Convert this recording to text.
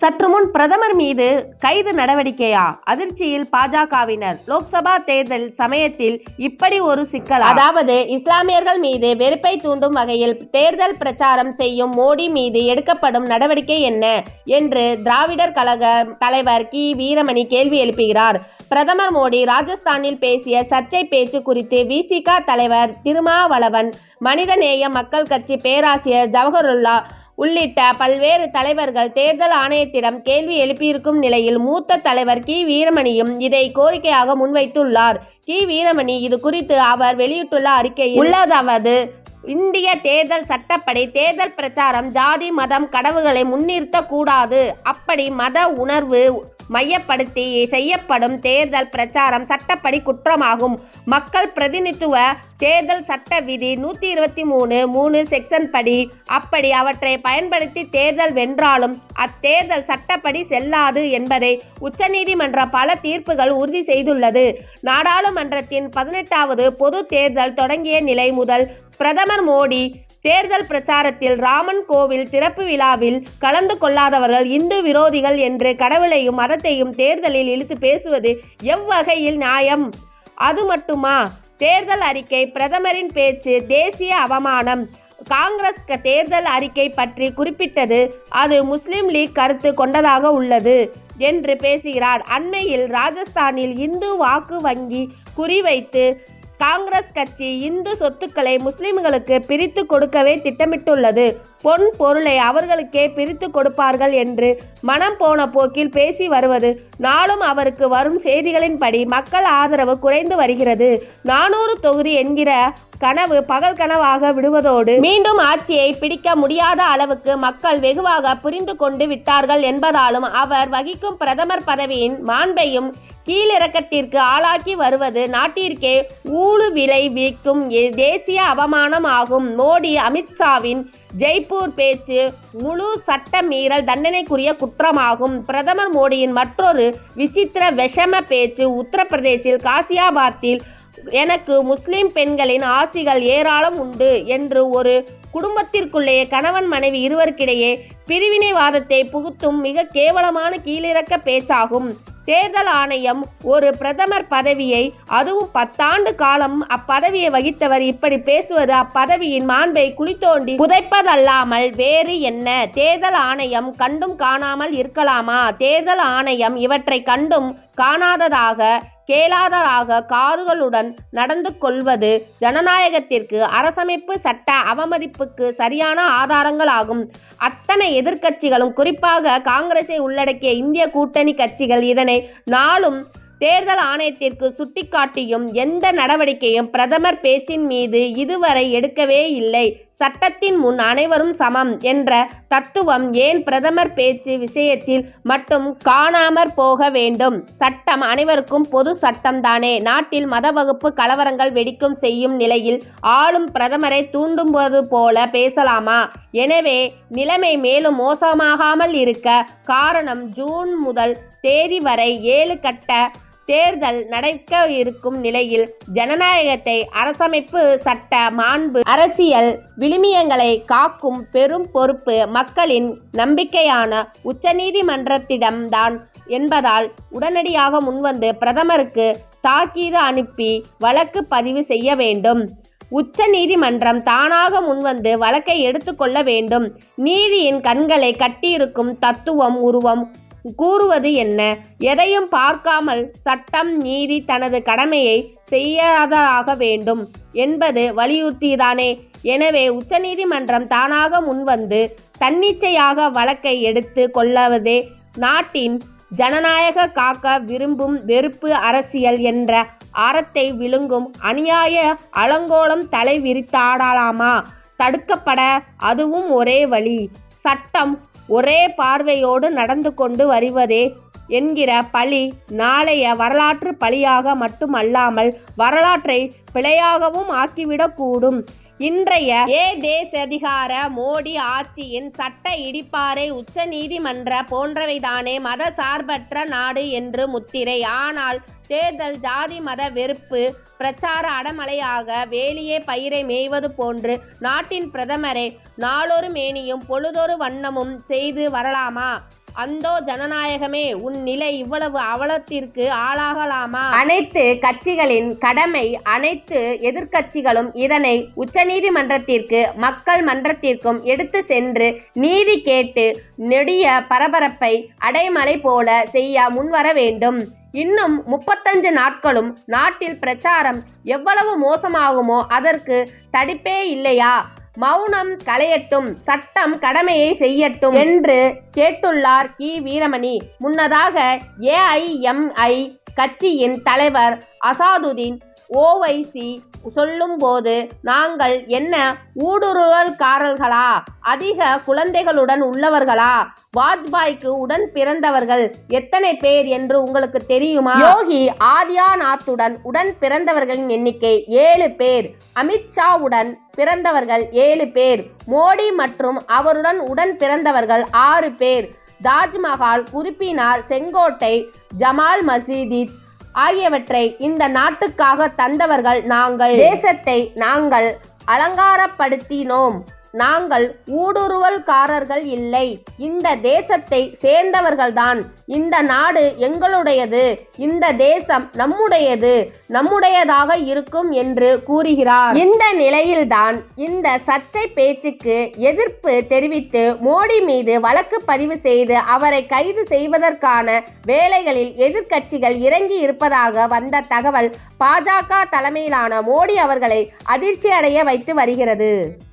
சற்று முன் பிரதமர் மீது கைது நடவடிக்கையா? அதிர்ச்சியில் பாஜகவினர். லோக்சபா தேர்தல் சமயத்தில் இப்படி ஒரு சிக்கல்? அதாவது இஸ்லாமியர்கள் மீது வெறுப்பை தூண்டும் வகையில் தேர்தல் பிரச்சாரம் செய்யும் மோடி மீது எடுக்கப்படும் நடவடிக்கை என்ன? என்று திராவிடர் கழக தலைவர் கி. வீரமணி கேள்வி எழுப்புகிறார். பிரதமர் மோடி ராஜஸ்தானில் பேசிய சர்ச்சை பேச்சு குறித்து விசிக தலைவர் திருமாவளவன் மனிதநேய மக்கள் கட்சி பேராசிரியர் ஜவஹருல்லா உள்ளிட்ட பல்வேறு தலைவர்கள் தேர்தல் ஆணையத்திடம் கேள்வி எழுப்பியிருக்கும் நிலையில் மூத்த தலைவர் கி. வீரமணியும் இதை கோரிக்கையாக முன்வைத்துள்ளார். கி. வீரமணி இது குறித்து அவர் வெளியிட்டுள்ள அறிக்கையில் உள்ளதாவது இந்திய தேர்தல் சட்டப்படி தேர்தல் பிரச்சாரம் ஜாதி மதம் கடவுகளை முன்னிறுத்தக்கூடாது. அப்படி மத உணர்வு மையப்படுத்தி செய்யப்படும் தேர்தல் பிரச்சாரம் சட்டப்படி குற்றமாகும். மக்கள் பிரதிநிதித்துவ தேர்தல் சட்ட விதி நூற்றி இருபத்தி மூணு மூணு செக்ஷன் படி. அப்படி அவற்றை பயன்படுத்தி தேர்தல் வென்றாலும் அத்தேர்தல் சட்டப்படி செல்லாது என்பதை உச்சநீதிமன்ற பல தீர்ப்புகள் உறுதி செய்துள்ளது. நாடாளுமன்றத்தின் பதினெட்டாவது பொது தேர்தல் தொடங்கிய நிலை முதல் பிரதமர் மோடி தேர்தல் பிரச்சாரத்தில் ராமன் கோவில் திறப்பு விழாவில் கலந்து கொள்ளாதவர்கள் இந்து விரோதிகள் என்று கடவுளையும் மதத்தையும் தேர்தலில் இழுத்து பேசுவது எவ்வகையில் நியாயம்? அது மட்டுமா? தேர்தல் அறிக்கை பிரதமரின் பேச்சு தேசிய அவமானம். காங்கிரஸ் தேர்தல் அறிக்கை பற்றி குறிப்பிட்டது அது முஸ்லிம் லீக் கருத்து கொண்டதாக உள்ளது என்று பேசுகிறார். அண்மையில் ராஜஸ்தானில் இந்து வாக்கு வங்கி குறிவைத்து காங்கிரஸ் கட்சி இந்து சொத்துக்களை முஸ்லிம்களுக்கு பிரித்து கொடுக்கவே திட்டமிட்டுள்ளது. பொன் பொருளை அவர்களுக்கே பிரித்து கொடுப்பார்கள் என்று மனம் போன போக்கில் பேசி வருவது நாளும் அவருக்கு வரும் செய்திகளின்படி மக்கள் ஆதரவு குறைந்து வருகிறது. நானூறு தொகுதி என்கிற கனவு பகல் கனவாக விடுவதோடு மீண்டும் ஆட்சியை பிடிக்க முடியாத அளவுக்கு மக்கள் வெகுவாக புரிந்து கொண்டு விட்டார்கள் என்பதாலும் அவர் வகிக்கும் பிரதமர் பதவியின் மாண்பையும் கீழிறக்கத்திற்கு ஆளாக்கி வருவது நாட்டிற்கே ஊழு விளைவிக்கும் வீக்கும் தேசிய அவமானம் ஆகும் மோடி அமித்ஷாவின் ஜெய்ப்பூர் பேச்சு முழு சட்ட மீறல் தண்டனைக்குரிய குற்றமாகும். பிரதமர் மோடியின் மற்றொரு விசித்திர விஷம பேச்சு உத்தரப்பிரதேசில் காசியாபாத்தில் எனக்கு முஸ்லிம் பெண்களின் ஆசிகள் ஏராளம் உண்டு என்று ஒரு குடும்பத்திற்குள்ளேயே கணவன் மனைவி இருவருக்கிடையே பிரிவினைவாதத்தை புகுத்தும் மிக கேவலமான கீழிறக்க பேச்சாகும். தேர்தல் ஆணையம் ஒரு பிரதமர் பதவியை அதுவும் பத்தாண்டு காலம் அப்பதவியை வகித்தவர் இப்படி பேசுவது அப்பதவியின் மாண்பை குளித்தோண்டி புதைப்பதல்லாமல் வேறு என்ன? தேர்தல் ஆணையம் கண்டும் காணாமல் இருக்கலாமா? தேர்தல் ஆணையம் இவற்றை கண்டும் காணாததாக கேளாததாக காதுகளுடன் நடந்து கொள்வது ஜனநாயகத்திற்கு அரசமைப்பு சட்ட அவமதிப்புக்கு சரியான ஆதாரங்களாகும். அத்தனை எதிர்க்கட்சிகளும் குறிப்பாக காங்கிரஸை உள்ளடக்கிய இந்திய கூட்டணி கட்சிகள் இதனை நாளும் தேர்தல் ஆணையத்திற்கு சுட்டிக்காட்டியும் எந்த நடவடிக்கையும் பிரதமர் பேச்சின் மீது இதுவரை எடுக்கவே இல்லை. சட்டத்தின் முன் அனைவரும் சமம் என்ற தத்துவம் ஏன் பிரதமர் பேச்சு விஷயத்தில் மட்டும் காணாமற் போக வேண்டும்? சட்டம் அனைவருக்கும் பொது சட்டம் தானே நாட்டில் மத வகுப்பு கலவரங்கள் வெடிக்கும் செய்யும் நிலையில் ஆளும் பிரதமரை தூண்டும்போது போல பேசலாமா? எனவே நிலைமை மேலும் மோசமாகாமல் இருக்க காரணம் ஜூன் முதல் தேதி வரை ஏழு கட்ட தேர்தல் நடக்க இருக்கும் நிலையில் ஜனநாயகத்தை அரசமைப்பு சட்ட மாண்பு அரசியல் விழுமியங்களை காக்கும் பெரும் பொறுப்பு மக்களின் நம்பிக்கையான உச்சநீதிமன்றத்திடம்தான் என்பதால் உடனடியாக முன்வந்து பிரதமருக்கு தாக்கீது அனுப்பி வழக்கு பதிவு செய்ய வேண்டும். உச்ச நீதிமன்றம் தானாக முன்வந்து வழக்கை எடுத்துக்கொள்ள வேண்டும். நீதியின் கண்களை கட்டியிருக்கும் தத்துவம் உருவம் கூறுவது என்ன? எதையும் பார்க்காமல் சட்டம் நீதி தனது கடமையை செய்யாததாக வேண்டும் என்பது வலியுறுத்தியதானே எனவே உச்சநீதிமன்றம் தானாக முன்வந்து தன்னிச்சையாக வழக்கை எடுத்து கொள்ளவதே நாட்டின் ஜனநாயக காக்க விரும்பும் வெறுப்பு அரசியல் என்ற அறத்தை விழுங்கும் அநியாய அலங்கோலம் தலை விரித்தாடலாமா தடுக்கப்பட அதுவும் ஒரே வழி. சட்டம் ஒரே பார்வையோடு நடந்து கொண்டு வருவதே என்கிற பழி நாளைய வரலாற்று பழியாக மட்டுமல்லாமல் வரலாற்றை பிழையாகவும் ஆக்கிவிடக்கூடும். இன்றைய ஏ தேசதிகார மோடி ஆட்சியின் சட்ட இடிப்பாறை உச்ச நீதிமன்ற போன்றவைதானே மத சார்பற்ற நாடு என்று முத்திரை. ஆனால் தேர்தல் ஜாதி மத வெறுப்பு பிரச்சார அடமலையாக வேலியே பயிரை மேய்வது போன்று நாட்டின் பிரதமரை நாளொரு மேனியும் பொழுதொரு வண்ணமும் செய்து வரலாமா? அந்தோ ஜனநாயகமே உன் நிலை இவ்வளவு அவலத்திற்கு ஆளாகலாமா? அனைத்து கட்சிகளின் கடமை அனைத்து எதிர்க்கட்சிகளும் இதனை உச்சநீதிமன்றத்திற்கு மக்கள் மன்றத்திற்கும் எடுத்து சென்று நீதி கேட்டு நெடிய பரபரப்பை அடைமலை போல செய்ய முன்வர வேண்டும். இன்னும் முப்பத்தஞ்சு நாட்களும் நாட்டில் பிரச்சாரம் எவ்வளவு மோசமாகுமோ அதற்கு தடிப்பே இல்லையா? மௌனம் களையட்டும் சட்டம் கடமையை செய்யட்டும் என்று கேட்டுள்ளார் கி. வீரமணி. முன்னதாக ஏஐஎம்ஐ கட்சியின் தலைவர் அசாதுதீன் ஓவைசி சொல்லும்போது நாங்கள் என்ன ஊடுருவல்காரர்களா? அதிக குழந்தைகளுடன் உள்ளவர்களா? வாஜ்பாய்க்கு உடன் பிறந்தவர்கள் எத்தனை பேர் என்று உங்களுக்கு தெரியுமா? யோகி ஆதியாநாத்துடன் உடன் பிறந்தவர்களின் எண்ணிக்கை ஏழு பேர். அமித்ஷாவுடன் பிறந்தவர்கள் ஏழு பேர். மோடி மற்றும் அவருடன் உடன் பிறந்தவர்கள் ஆறு பேர். தாஜ்மஹால் உறுப்பினார் செங்கோட்டை ஜமால் மசீதித் ஆகியவற்றை இந்த நாட்டுக்காக தந்தவர்கள் நாங்கள். தேசத்தை நாங்கள் அலங்காரப்படுத்தினோம். நாங்கள் ஊடுருவல்காரர்கள் இல்லை. இந்த தேசத்தை சேர்ந்தவர்கள்தான். இந்த நாடு எங்களுடையது. இந்த தேசம் நம்முடையது. நம்முடையதாக இருக்கும் என்று கூறுகிறார். இந்த நிலையில்தான் இந்த சர்ச்சை பேச்சுக்கு எதிர்ப்பு தெரிவித்து மோடி மீது வழக்கு பதிவு செய்து அவரை கைது செய்வதற்கான வேலைகளில் எதிர்க்கட்சிகள் இறங்கி இருப்பதாக வந்த தகவல் பாஜக தலைமையிலான மோடி அவர்களை அதிர்ச்சி அடைய வைத்து வருகிறது.